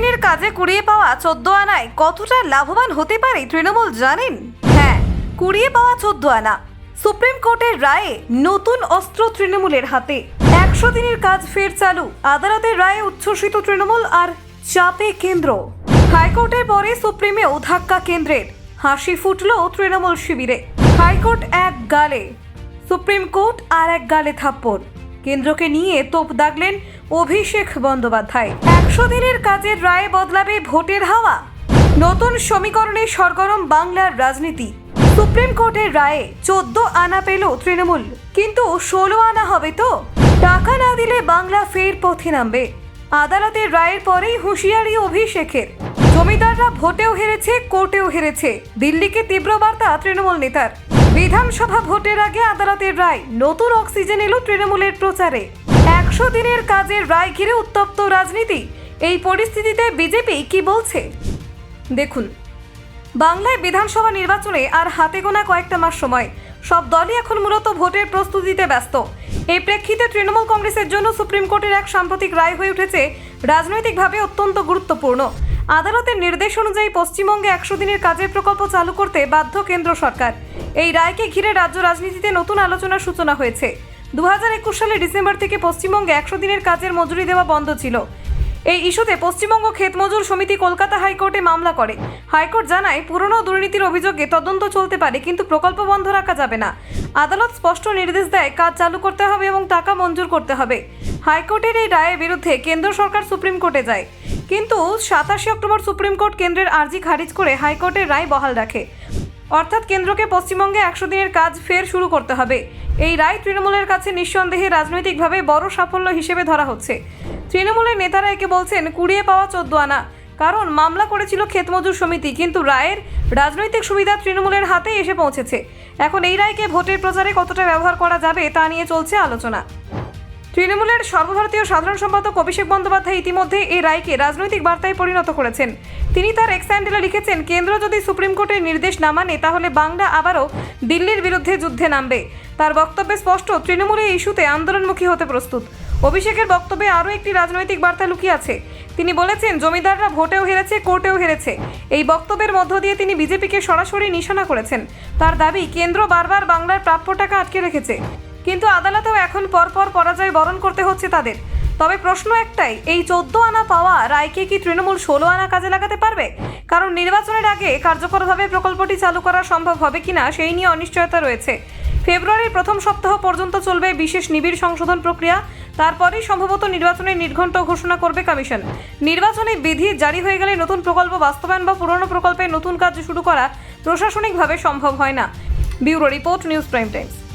দিনের কাজে কুড়িয়ে পাওয়া চোদ্দ আনায় কতটা লাভবান হতে পারে তৃণমূল জানেন? হ্যাঁ কুড়িয়ে পাওয়া চোদ্দ আনা। সুপ্রিম কোর্টের রায়ে নতুন অস্ত্র তৃণমূলের হাতে। একশো দিনের কাজ ফের চালু। আদালতের রায়ে উচ্ছ্বসিত তৃণমূল আর চাপে কেন্দ্র। হাইকোর্টের পরে সুপ্রিমেও ধাক্কা কেন্দ্রের। হাসি ফুটল তৃণমূল শিবিরে। হাইকোর্ট এক গালে। সুপ্রিম কোর্ট আর এক গালে থাপ্পড়। কেন্দ্রকে নিয়ে তোপ দাগলেন অভিষেক বন্দ্যোপাধ্যায়। একশো দিনের কাজের রায়ে বদলাবে ভোটের হাওয়া। নতুন সমীকরণে সরগরম বাংলার রাজনীতি। সুপ্রিম কোর্টের রায়ে চোদ্দ আনা পেল তৃণমূল। কিন্তু ষোলো আনা হবে তো? টাকা না দিলে বাংলা ফের পথে নামবে। আদালতের রায়ের পরেই হুঁশিয়ারি অভিষেকের। জমিদাররা ভোটেও হেরেছে, কোর্টেও হেরেছে। দিল্লিকে তীব্র বার্তা তৃণমূল নেতার। বিধানসভা ভোটের আগে আদালতের রায় নতুন অক্সিজেন এলো তৃণমূলের প্রচারে। একশো দিনের কাজের রায় ঘিরে উত্তপ্ত রাজনীতি। এই পরিস্থিতিতে বিজেপি কি বলছে? দেখুন, বাংলায় বিধানসভা নির্বাচনে আর হাতে গোনা কয়েকটা মাস সময়। সব দলই এখন মূলত ভোটের প্রস্তুতিতে ব্যস্ত। এই প্রেক্ষিতে তৃণমূল কংগ্রেসের জন্য সুপ্রিম কোর্টের এক সাম্প্রতিক রায় হয়ে উঠেছে, রাজনৈতিকভাবে অত্যন্ত গুরুত্বপূর্ণ। আদালতের নির্দেশ অনুযায়ী পশ্চিমবঙ্গে একশো দিনের কাজের প্রকল্প চালু করতে বাধ্য কেন্দ্র সরকার। এই রায়কে ঘিরে রাজ্য রাজনীতিতে নতুন আলোচনার সূচনা হয়েছে। দুহাজার একুশ সালের ডিসেম্বর থেকে পশ্চিমবঙ্গে একশো দিনের কাজের মজুরি দেওয়া বন্ধ ছিল। এই ইস্যুতে পশ্চিমবঙ্গ ক্ষেত মজুর সমিতি কলকাতা হাইকোর্টে মামলা করে। হাইকোর্ট জানায়, পুরনো দুর্নীতির অভিযোগে তদন্ত চলতে পারে, কিন্তু প্রকল্প বন্ধ রাখা যাবে না। আদালত স্পষ্ট নির্দেশ দেয়, কাজ চালু করতে হবে এবং টাকা মঞ্জুর করতে হবে। হাইকোর্টের এই রায়ের বিরুদ্ধে কেন্দ্র সরকার সুপ্রিম কোর্টে যায়। কিন্তু সাতাশে অক্টোবর সুপ্রিম কোর্ট কেন্দ্রের আর্জি খারিজ করে হাইকোর্টের রায় বহাল রাখে। অর্থাৎ কেন্দ্রকে পশ্চিমবঙ্গে একশো দিনের কাজ ফের শুরু করতে হবে। এই রায় তৃণমূলের কাছে নিঃসন্দেহে রাজনৈতিকভাবে বড় সাফল্য হিসেবে ধরা হচ্ছে। তৃণমূলের নেতারা একে বলছেন, কুড়িয়ে পাওয়া চোদ্দ আনা। কারণ মামলা করেছিল ক্ষেতমজুর সমিতি, কিন্তু রায়ের রাজনৈতিক সুবিধা তৃণমূলের হাতে এসে পৌঁছেছে। এখন এই রায়কে ভোটের প্রচারে কতটা ব্যবহার করা যাবে তা নিয়ে চলছে আলোচনা। তৃণমূলের সর্বভারতীয় সাধারণ সম্পাদক অভিষেক বন্দ্যোপাধ্যায় ইতিমধ্যে এই রায়কে রাজনৈতিক বার্তায় পরিণত করেছেন। তিনি তার এক্স হ্যান্ডেলে লিখেছেন, কেন্দ্র যদি সুপ্রিম কোর্টের নির্দেশ না মানে তাহলে বাংলা আবারও দিল্লির বিরুদ্ধে যুদ্ধে নামবে। তার বক্তব্যে স্পষ্ট, তৃণমূল এই ইস্যুতে আন্দোলনমুখী হতে প্রস্তুত। অভিষেকের বক্তব্যে আরও একটি রাজনৈতিক বার্তা লুকিয়ে আছে। তিনি বলেছেন, জমিদাররা ভোটেও হেরেছে, কোর্টেও হেরেছে। এই বক্তব্যের মধ্য দিয়ে তিনি বিজেপিকে সরাসরি নিশানা করেছেন। তার দাবি, কেন্দ্র বারবার বাংলার প্রাপ্য টাকা আটকে রেখেছে। কিন্তু আদালতেও এখন পরপর পরাজয় বরণ করতে হচ্ছে তাদের। তবে প্রশ্ন একটাই, এই চোদ্দ আনা পাওয়া রায়কে কি তৃণমূল ষোলো আনা কাজে লাগাতে পারবে? কারণ নির্বাচনের আগে কার্যকরভাবে প্রকল্পটি চালু করা সম্ভব হবে কিনা সেই নিয়ে অনিশ্চয়তা রয়েছে। ফেব্রুয়ারির প্রথম সপ্তাহ পর্যন্ত চলবে বিশেষ নিবিড় সংশোধন প্রক্রিয়া, তারপরেই সম্ভবত নির্বাচনের নির্ঘণ্ট ঘোষণা করবে কমিশন। নির্বাচনে বিধি জারি হয়ে গেলে নতুন প্রকল্প বাস্তবায়ন বা পুরনো প্রকল্পে নতুন কাজ শুরু করা প্রশাসনিকভাবে সম্ভব হয় না। Bureau report, news prime times.